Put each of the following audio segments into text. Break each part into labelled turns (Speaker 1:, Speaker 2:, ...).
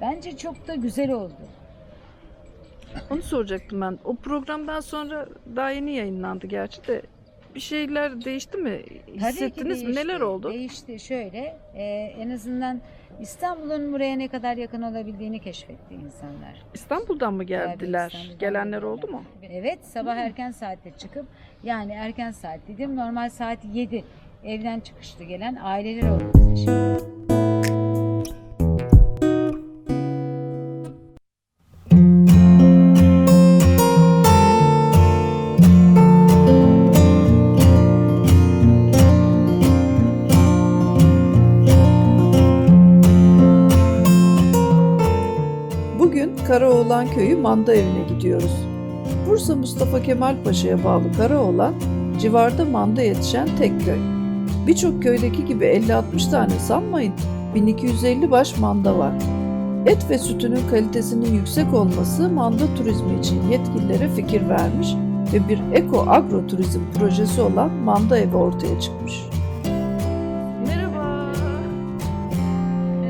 Speaker 1: Bence çok da güzel oldu.
Speaker 2: Onu soracaktım ben. O programdan sonra daha yeni yayınlandı gerçi de bir şeyler değişti mi?
Speaker 1: Tabii ki
Speaker 2: Hissettiniz mi?
Speaker 1: değişti.
Speaker 2: Neler oldu?
Speaker 1: Değişti. Şöyle e, en azından İstanbul'un buraya ne kadar yakın olabildiğini keşfetti insanlar.
Speaker 2: İstanbul'dan mı geldiler?
Speaker 1: Tabii İstanbul'dan
Speaker 2: Gelenler
Speaker 1: geldiler.
Speaker 2: oldu mu?
Speaker 1: Evet sabah erken saatte çıkıp yani erken saat dedim normal saat 7 evden çıkışlı gelen aileler oldu bize şimdi.
Speaker 2: Köyü Manda Evi'ne gidiyoruz. Bursa Mustafa Kemal Paşa'ya bağlı Karaoğlan, civarda manda yetişen tek köy. Birçok köydeki gibi 50-60 tane sanmayın, 1250 baş manda var. Et ve sütünün kalitesinin yüksek olması manda turizmi için yetkililere fikir vermiş ve bir eko agro turizm projesi olan manda evi ortaya çıkmış. Merhaba.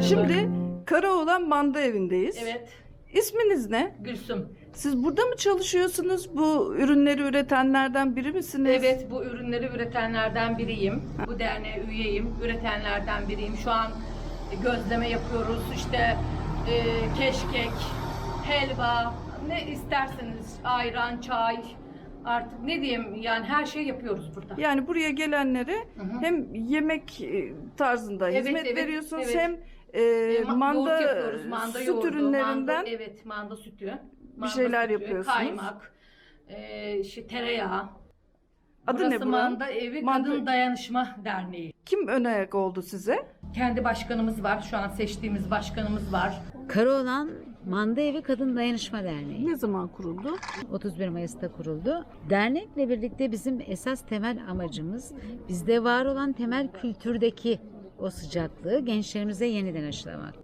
Speaker 2: Şimdi Karaoğlan Manda Evi'ndeyiz.
Speaker 3: Evet,
Speaker 2: İsminiz ne?
Speaker 3: Gülsüm.
Speaker 2: Siz burada mı çalışıyorsunuz? Bu ürünleri üretenlerden biri misiniz?
Speaker 3: Evet, bu ürünleri üretenlerden biriyim. Bu derneğe üyeyim, üretenlerden biriyim. Şu an gözleme yapıyoruz, işte e, keşkek, helva, ne isterseniz, ayran, çay, artık ne diyeyim yani her şey yapıyoruz burada.
Speaker 2: Yani buraya gelenlere
Speaker 3: Hı hı.
Speaker 2: hem yemek e, tarzında
Speaker 3: Evet,
Speaker 2: hizmet
Speaker 3: evet,
Speaker 2: veriyorsunuz
Speaker 3: evet.
Speaker 2: hem e,
Speaker 3: E, ma-
Speaker 2: manda
Speaker 3: yapıyoruz, manda
Speaker 2: süt
Speaker 3: yoğurdu,
Speaker 2: ürünlerinden
Speaker 3: manda, evet, manda sütü. Manda
Speaker 2: şeyler
Speaker 3: sütü,
Speaker 2: yapıyorsunuz.
Speaker 3: Kaymak, e, işte tereyağı.
Speaker 2: Adı
Speaker 3: Burası
Speaker 2: ne buranın?
Speaker 3: Manda Evi
Speaker 2: Manda-
Speaker 3: Kadın Dayanışma Derneği.
Speaker 2: kim ön ayak oldu size?
Speaker 3: Kendi başkanımız var. Şu an seçtiğimiz başkanımız var.
Speaker 1: Karaoğlan Manda Evi Kadın Dayanışma Derneği.
Speaker 2: Ne zaman kuruldu?
Speaker 1: 31 Mayıs'ta kuruldu. Dernekle birlikte bizim esas temel amacımız bizde var olan temel kültürdeki o sıcaklığı gençlerimize yeniden aşılamak.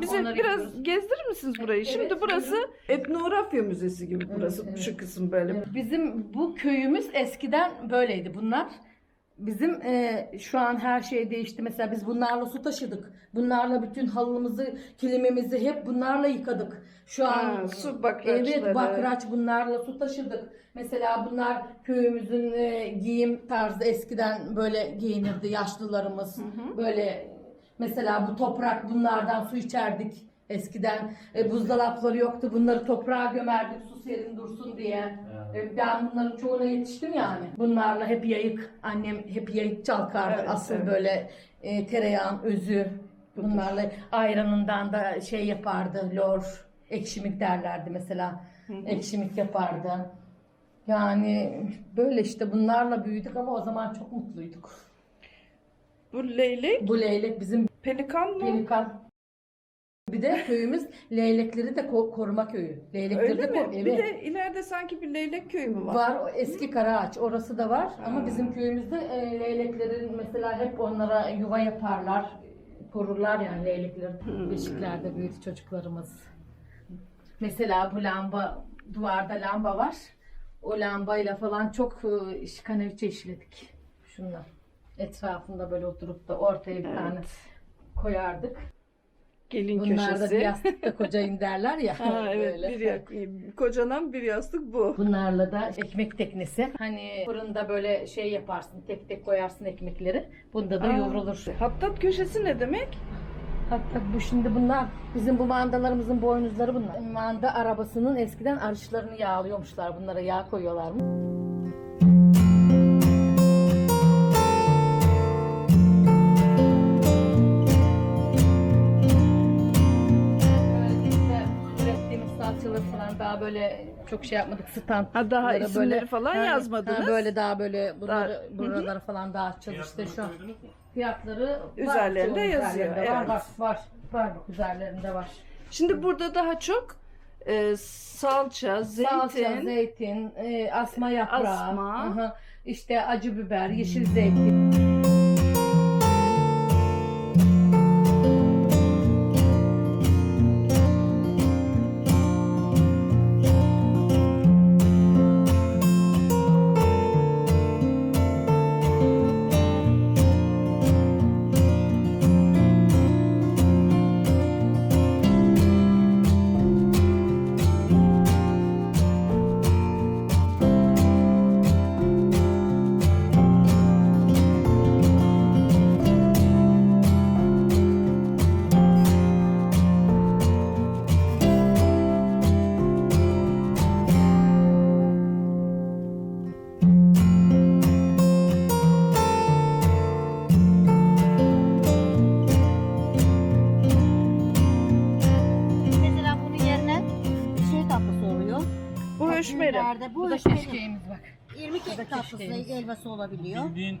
Speaker 2: Bize
Speaker 3: Onları
Speaker 2: biraz gezdirir misiniz burayı?
Speaker 3: Evet,
Speaker 2: Şimdi burası etnografya müzesi gibi burası
Speaker 3: evet.
Speaker 2: şu kısım böyle.
Speaker 3: Bizim bu köyümüz eskiden böyleydi bunlar. Bizim e, şu an her şey değişti. Mesela biz bunlarla su taşıdık. Bunlarla bütün halımızı, kilimimizi hep bunlarla yıkadık. Şu an
Speaker 2: Ha, su bakraçları.
Speaker 3: Evet, bakraç bunlarla su taşıdık. Mesela bunlar köyümüzün e, giyim tarzı eskiden böyle giyinirdi yaşlılarımız. Böyle mesela bu toprak bunlardan su içerdik eskiden. E, buzdolapları yoktu. Bunları toprağa gömerdik su serin dursun diye. E, ben bunların çoğuna yetiştim yani. Bunlarla hep yayık. Annem hep yayık çalkardı.
Speaker 2: Evet,
Speaker 3: Asıl
Speaker 2: evet.
Speaker 3: böyle e, tereyağın özü. Bunlarla ayranından da şey yapardı. Lor, ekşimik derlerdi mesela. Ekşimik yapardı. Yani böyle işte bunlarla büyüdük ama o zaman çok mutluyduk.
Speaker 2: Bu leylek,
Speaker 3: Bu leylek bizim
Speaker 2: pelikan mı?
Speaker 3: pelikan. Bir de köyümüz leylekleri de ko- koruma köyü. Leylekleri
Speaker 2: Öyle
Speaker 3: de
Speaker 2: mi?
Speaker 3: ko-
Speaker 2: Bir
Speaker 3: evet.
Speaker 2: de ileride sanki bir leylek köyü mü var?
Speaker 3: Var o eski Karaağaç orası da var ama bizim köyümüzde e, leyleklerin mesela hep onlara yuva yaparlar korurlar yani leylekleri beşiklerde büyüdü çocuklarımız. Mesela bu lamba duvarda lamba var. O lambayla falan çok e, iş- kaneviçe işledik. Şunla. Etrafında böyle oturup da ortaya bir tane koyardık.
Speaker 2: Gelin
Speaker 3: Bunlar da
Speaker 2: köşesi.
Speaker 3: bir yastıkta kocayın derler ya.
Speaker 2: Ha, evet
Speaker 3: böyle.
Speaker 2: bir yak- kocanan bir yastık bu.
Speaker 3: Bunlarla da ekmek teknesi. Hani fırında böyle şey yaparsın, tek tek koyarsın ekmekleri. Bunda da
Speaker 2: Aa.
Speaker 3: yoğrulur.
Speaker 2: Hattat köşesi ne demek?
Speaker 3: Hatta bu şimdi bunlar bizim bu mandalarımızın boynuzları bunlar. Manda arabasının eskiden arışlarını yağlıyormuşlar. Bunlara yağ koyuyorlar. Böyle çok şey yapmadık. Stand.
Speaker 2: Ha daha
Speaker 3: Bunları
Speaker 2: isimleri
Speaker 3: böyle-
Speaker 2: falan yazmadınız.
Speaker 3: ha, böyle daha böyle bunları
Speaker 2: Daha-
Speaker 3: buraları falan dağıtacağız işte şu an. Fiyatları var,
Speaker 2: Üzerlerinde
Speaker 3: çoğu
Speaker 2: yazıyor,
Speaker 3: üzerlerinde Var,
Speaker 2: evet.
Speaker 3: var, var, var, bak üzerlerinde var.
Speaker 2: Şimdi burada daha çok e, salça, zeytin,
Speaker 3: Salça, zeytin, e, asma yaprağı,
Speaker 2: Asma.
Speaker 3: aha, işte acı biber, yeşil zeytin.
Speaker 4: Düğünlerde Bu
Speaker 3: Bu da
Speaker 4: höşmerim.
Speaker 3: keşkeğimiz bak.
Speaker 4: İrmik tatlısı helvası olabiliyor.
Speaker 5: Bildiğin e,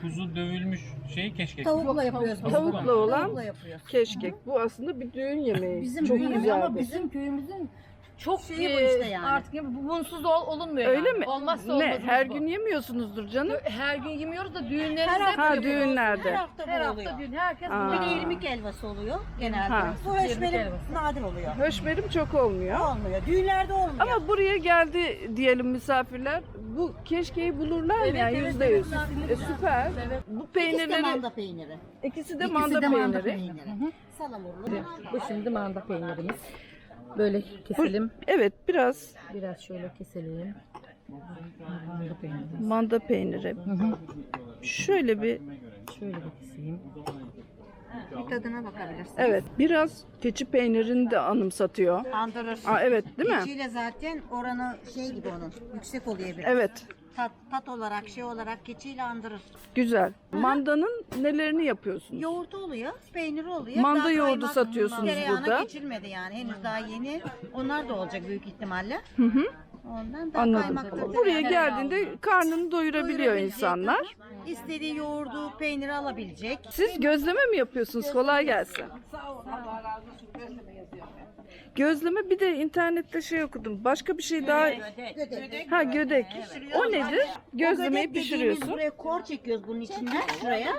Speaker 5: kuzu dövülmüş şey keşkek.
Speaker 4: Tavukla yapıyoruz. biz
Speaker 2: Tavukla olan
Speaker 4: Tavukla yapıyoruz.
Speaker 2: keşkek. Bu aslında bir düğün yemeği.
Speaker 3: Bizim
Speaker 2: Çok
Speaker 3: köyümüz
Speaker 2: güzel.
Speaker 3: ama bizim köyümüzün çok
Speaker 4: Şeyi bu
Speaker 3: e,
Speaker 4: işte yani.
Speaker 3: artık ya bu- bunsuz ol, olunmuyor
Speaker 2: Öyle
Speaker 3: yani.
Speaker 2: mi?
Speaker 3: Olmazsa
Speaker 2: ne?
Speaker 3: olmazımız
Speaker 2: Her
Speaker 3: bu.
Speaker 2: gün yemiyorsunuzdur canım.
Speaker 3: her gün yemiyoruz da düğünlerimizde
Speaker 4: Her
Speaker 2: Ha
Speaker 3: yapıyoruz.
Speaker 4: Her
Speaker 2: düğünlerde.
Speaker 4: hafta
Speaker 3: Her hafta
Speaker 4: oluyor.
Speaker 3: düğün herkes
Speaker 2: Aa.
Speaker 4: Bir
Speaker 3: bunu
Speaker 4: de irmik helvası oluyor genelde.
Speaker 2: Ha.
Speaker 4: Bu höşmerim
Speaker 3: helvası.
Speaker 4: nadir oluyor.
Speaker 2: Höşmerim çok olmuyor.
Speaker 4: Olmuyor. Düğünlerde olmuyor.
Speaker 2: Ama buraya geldi diyelim misafirler. Bu keşkeyi bulurlar
Speaker 3: Evet,
Speaker 2: yani yüzde
Speaker 3: evet,
Speaker 2: yüz? E, süper.
Speaker 3: Evet.
Speaker 2: Bu
Speaker 4: İkisi de
Speaker 2: peynirleri
Speaker 4: manda peyniri.
Speaker 2: ikisi de
Speaker 3: İkisi
Speaker 2: manda
Speaker 3: de manda
Speaker 2: peyniri.
Speaker 3: peyniri.
Speaker 4: Salamurlu.
Speaker 3: Bu şimdi manda peynirimiz. Böyle keselim.
Speaker 2: Evet biraz
Speaker 3: Biraz şöyle keselim. Manda peynirimiz.
Speaker 2: manda peyniri. Şöyle bir
Speaker 3: Şöyle bir keseyim.
Speaker 4: Bir tadına bakabilirsin.
Speaker 2: evet biraz keçi peynirini de anımsatıyor.
Speaker 4: Andırır.
Speaker 2: Aa, evet değil mi?
Speaker 4: Keçiyle zaten oranı şey gibi onun. Yüksek oluyor biraz.
Speaker 2: Evet
Speaker 4: Tat, tat olarak şey olarak keçiyle andırır.
Speaker 2: güzel. Mandanın nelerini yapıyorsunuz?
Speaker 4: Yoğurdu oluyor, peyniri oluyor.
Speaker 2: Manda
Speaker 4: Daha
Speaker 2: yoğurdu
Speaker 4: kaymak-
Speaker 2: satıyorsunuz
Speaker 4: tereyağına
Speaker 2: burada.
Speaker 4: geçilmedi yani. Henüz daha yeni. Onlar da olacak büyük ihtimalle.
Speaker 2: Hı hı.
Speaker 4: Ondan daha
Speaker 2: Anladım.
Speaker 4: kaymaktır.
Speaker 2: Buraya geldiğinde karnını doyurabiliyor
Speaker 4: Doyurabilecek,
Speaker 2: insanlar.
Speaker 4: İstediği yoğurdu, peyniri alabilecek.
Speaker 2: Siz gözleme mi yapıyorsunuz? Kolay gelsin. Gözleme bir de internette şey okudum. Başka bir şey daha. Ha gödek. O nedir? Gözlemeyi
Speaker 4: gödek dediğimiz
Speaker 2: pişiriyorsun.
Speaker 4: Buraya kor çekiyoruz bunun içinden şuraya.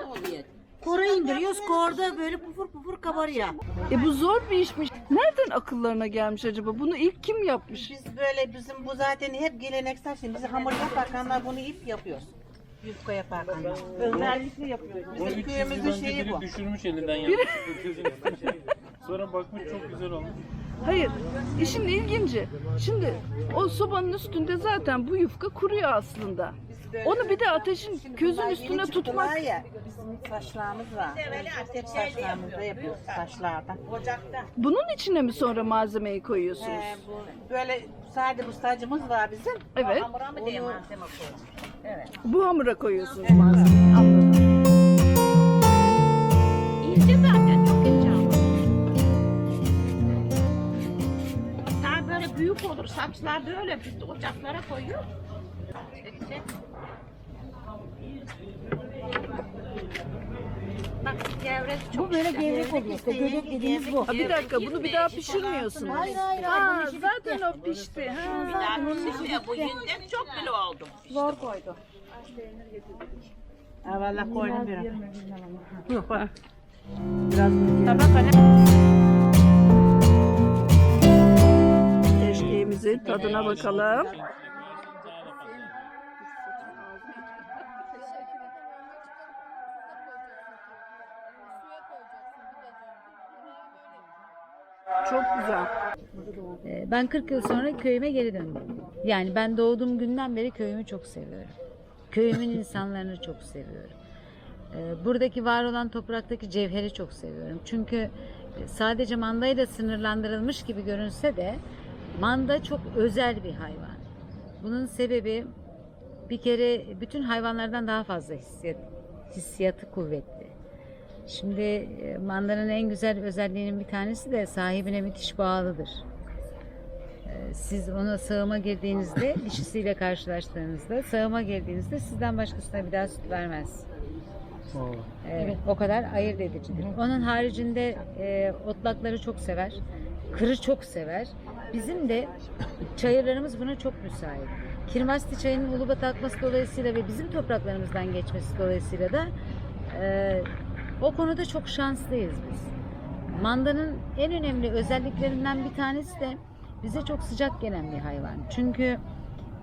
Speaker 4: Kora indiriyoruz. Korda böyle pufur pufur kabarıyor.
Speaker 2: E bu zor bir işmiş. Nereden akıllarına gelmiş acaba? Bunu ilk kim yapmış?
Speaker 6: Biz böyle bizim bu zaten hep geleneksel şey. Biz hamur yaparken bunu ip yapıyoruz. Yufka yaparken. Özellikle yapıyoruz. Bizim
Speaker 5: 300 yıl
Speaker 6: köyümüzün şeyi
Speaker 5: biri
Speaker 6: bu.
Speaker 5: düşürmüş elinden yanlışlıkla üstüne. Sonra bakmış çok güzel olmuş.
Speaker 2: Hayır. İşin ilginci. Şimdi o sobanın üstünde zaten bu yufka kuruyor aslında. Onu bir de ateşin közün üstüne tutmak.
Speaker 6: ya. Bizim saçlarımız var. Hep saçlarımızda yapıyoruz saçlardan. Ocakta.
Speaker 2: Bunun içine mi sonra malzemeyi koyuyorsunuz?
Speaker 6: Ee, bu, böyle sade bu sacımız var bizim.
Speaker 2: Evet.
Speaker 6: Hamura mı diye malzeme koyuyoruz.
Speaker 2: Bu hamura koyuyorsunuz malzemeyi. Anladım.
Speaker 7: Büyük olur. Saçlar böyle biz de ocaklara koyuyor. Çek, çek. Bak gevrek çok
Speaker 4: Bu böyle
Speaker 7: güzel.
Speaker 4: gevrek oluyor. İşte gödek dediğimiz bu.
Speaker 2: Ha, bir dakika bunu bir daha pişirmiyorsunuz.
Speaker 4: Hayır hayır
Speaker 2: Ha,
Speaker 4: hayır.
Speaker 2: Zaten o pişti. Ha.
Speaker 7: Daha pişmiyor bu yüzden çok bile oldu.
Speaker 4: Zor koydu.
Speaker 6: Ha valla koydum biraz.
Speaker 2: Keşkeğimizin tadına bakalım. Çok güzel.
Speaker 1: Ee, Ben 40 yıl sonra köyüme geri döndüm. Yani ben doğduğum günden beri köyümü çok seviyorum. Köyümün insanlarını çok seviyorum. Ee, Buradaki var olan topraktaki cevheri çok seviyorum. Çünkü sadece mandayla sınırlandırılmış gibi görünse de manda çok özel bir hayvan. Bunun sebebi bir kere bütün hayvanlardan daha fazla hissiyat, hissiyatı kuvvetli. Şimdi e, mandanın en güzel özelliğinin bir tanesi de sahibine müthiş bağlıdır. E, Siz ona sağıma girdiğinizde, dişisiyle karşılaştığınızda, sağıma girdiğinizde sizden başkasına bir daha süt vermez. Evet, o kadar ayırt edicidir. Onun haricinde e, otlakları çok sever, kırı çok sever. Bizim de çayırlarımız buna çok müsait. Kirmasti çayının Ulubat'a akması dolayısıyla ve bizim topraklarımızdan geçmesi dolayısıyla da e, o konuda çok şanslıyız biz. Mandanın en önemli özelliklerinden bir tanesi de bize çok sıcak gelen bir hayvan. Çünkü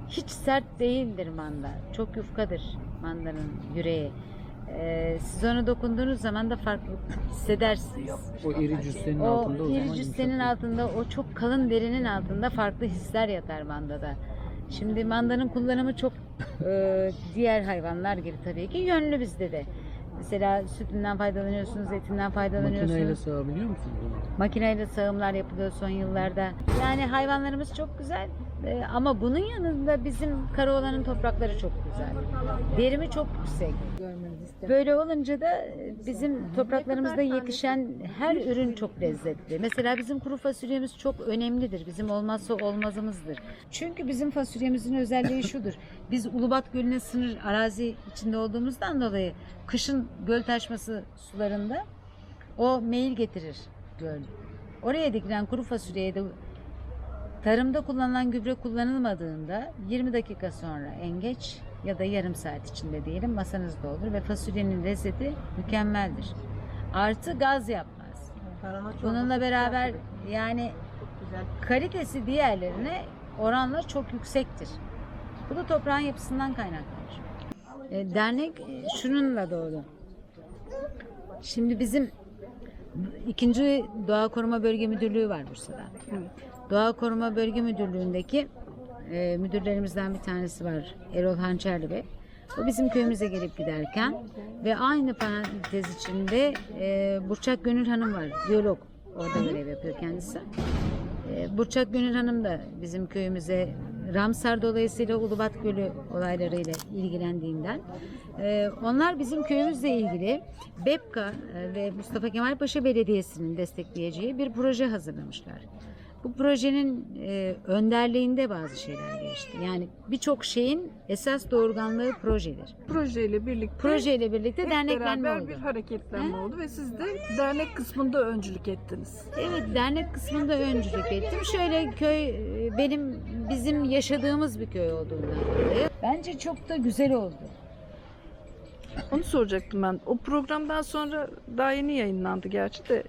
Speaker 1: hiç sert değildir manda. Çok yufkadır mandanın yüreği. Ee, siz ona dokunduğunuz zaman da farklılık hissedersiniz.
Speaker 8: O iri cüssenin altında o zaman
Speaker 1: iri cüssenin altında, o çok kalın derinin altında farklı hisler yatar mandada. Şimdi mandanın kullanımı çok e, diğer hayvanlar gibi tabii ki yönlü bizde de. Mesela sütünden faydalanıyorsunuz, etinden faydalanıyorsunuz.
Speaker 8: Makineyle sığabiliyor musunuz bunu?
Speaker 1: Makineyle sağımlar yapılıyor son yıllarda. Yani hayvanlarımız çok güzel. Ee, ama bunun yanında bizim Karaoğlan'ın toprakları çok güzel. Derimi çok yüksek. Böyle olunca da e, bizim topraklarımızda yetişen her ürün çok lezzetli. Mesela bizim kuru fasulyemiz çok önemlidir. Bizim olmazsa olmazımızdır. Çünkü bizim fasulyemizin özelliği şudur. Biz Ulubat Gölü'ne sınır arazi içinde olduğumuzdan dolayı kışın göl taşması sularında o meyil getirir göl. Oraya dikilen kuru fasulyeye de tarımda kullanılan gübre kullanılmadığında 20 dakika sonra en geç ya da yarım saat içinde diyelim masanızda olur ve fasulyenin lezzeti mükemmeldir. Artı gaz yapmaz. Bununla beraber yani kalitesi diğerlerine oranla çok yüksektir. Bu da toprağın yapısından kaynaklanır. E, dernek e, şununla doğdu. Şimdi bizim ikinci Doğa Koruma Bölge Müdürlüğü var Bursa'da. Doğa Koruma Bölge Müdürlüğü'ndeki e, müdürlerimizden bir tanesi var Erol Hançerli Bey. O bizim köyümüze gelip giderken ve aynı parantez içinde e, Burçak Gönül Hanım var, biyolog. Orada görev yapıyor kendisi. E, Burçak Gönül Hanım da bizim köyümüze Ramsar dolayısıyla Ulubat Gölü olaylarıyla ilgilendiğinden e, onlar bizim köyümüzle ilgili BEPKA e, ve Mustafa Kemal Paşa Belediyesi'nin destekleyeceği bir proje hazırlamışlar. Bu projenin e, önderliğinde bazı şeyler gelişti. Yani birçok şeyin esas doğurganlığı projedir.
Speaker 2: Projeyle birlikte
Speaker 1: Projeyle birlikte
Speaker 2: hep
Speaker 1: derneklenme
Speaker 2: beraber
Speaker 1: oldu.
Speaker 2: bir hareketlenme oldu ve siz de dernek kısmında öncülük ettiniz.
Speaker 1: Evet dernek kısmında öncülük ettim. Şöyle köy e, benim bizim yaşadığımız bir köy olduğundan dolayı. Bence çok da güzel oldu.
Speaker 2: Onu soracaktım ben. O programdan sonra daha yeni yayınlandı gerçi de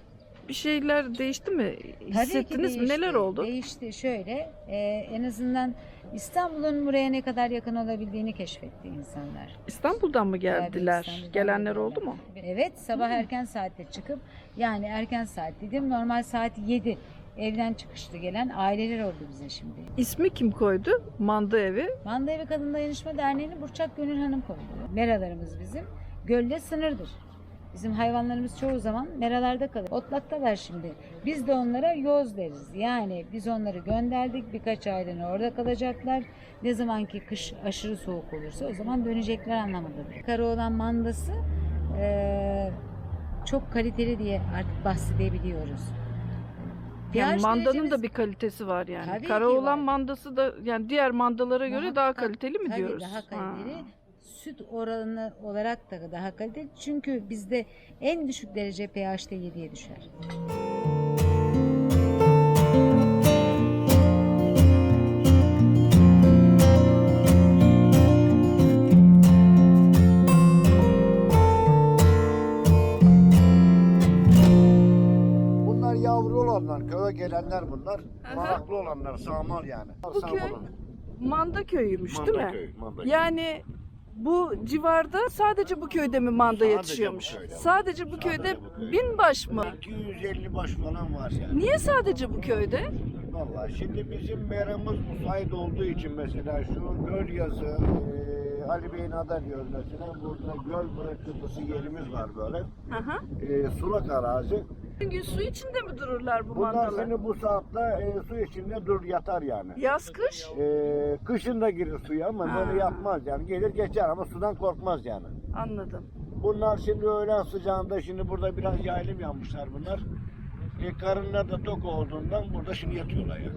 Speaker 2: bir şeyler değişti mi?
Speaker 1: Tabii
Speaker 2: Hissettiniz mi? Neler oldu?
Speaker 1: Değişti. Şöyle e, en azından İstanbul'un buraya ne kadar yakın olabildiğini keşfetti insanlar.
Speaker 2: İstanbul'dan mı geldiler?
Speaker 1: Tabii İstanbul'dan
Speaker 2: Gelenler oldu mu?
Speaker 1: Evet sabah erken saatte çıkıp yani erken saat dedim normal saat 7 evden çıkışlı gelen aileler oldu bize şimdi.
Speaker 2: İsmi kim koydu? Manda evi.
Speaker 1: Manda Evi Kadın Dayanışma Derneği'ni Burçak Gönül Hanım koydu. Meralarımız bizim. Gölle sınırdır. Bizim hayvanlarımız çoğu zaman meralarda kalır. Otlaktalar şimdi. Biz de onlara yoz deriz. Yani biz onları gönderdik. Birkaç aylığına orada kalacaklar. Ne zaman ki kış aşırı soğuk olursa o zaman dönecekler anlamındadır. Karaoğlan mandası eee, çok kaliteli diye artık bahsedebiliyoruz.
Speaker 2: Yani
Speaker 1: pH
Speaker 2: mandanın
Speaker 1: derecemiz-
Speaker 2: da bir kalitesi var yani.
Speaker 1: Tabii ki
Speaker 2: Karaoğlan
Speaker 1: var.
Speaker 2: mandası da yani diğer mandalara göre daha kaliteli mi
Speaker 1: tabii
Speaker 2: diyoruz?
Speaker 1: daha kaliteli.
Speaker 2: Ha.
Speaker 1: Süt oranı olarak da daha kaliteli. Çünkü bizde en düşük derece pH'te 7'ye düşer.
Speaker 8: Bunlar yavru olanlar, köye gelenler bunlar. Maraklı olanlar, sağmal yani.
Speaker 2: Bu köy-. Manda köyüymüş değil mi?
Speaker 8: Mandaköy, Mandaköy.
Speaker 2: Yani bu civarda sadece bu köyde mi manda
Speaker 8: Sadece
Speaker 2: yetişiyormuş?
Speaker 8: bu köyde.
Speaker 2: Sadece bu köyde
Speaker 8: Sadece bu köyde.
Speaker 2: bin baş mı?
Speaker 8: 250 baş falan var yani.
Speaker 2: Niye sadece bu köyde?
Speaker 8: Vallahi şimdi bizim meramız müsait olduğu için mesela şu göl yazı, eee Ali Bey'in ada mesela. Burada göl bırakıntısı yerimiz var böyle.
Speaker 2: Hı hı.
Speaker 8: Eee sulak arazi.
Speaker 2: Gün su içinde mi dururlar bu
Speaker 8: Bunlar
Speaker 2: mandalar?
Speaker 8: şimdi bu saatte eee, su içinde dur yatar yani.
Speaker 2: Yaz kış?
Speaker 8: Eee kışın da girir suya ama
Speaker 2: Ha.
Speaker 8: böyle yapmaz yani. Gelir geçer ama sudan korkmaz yani.
Speaker 2: Anladım.
Speaker 8: Bunlar şimdi öğlen sıcağında şimdi burada biraz yaylım yanmışlar bunlar. E, karınlar da tok olduğundan burada şimdi yatıyorlar ya.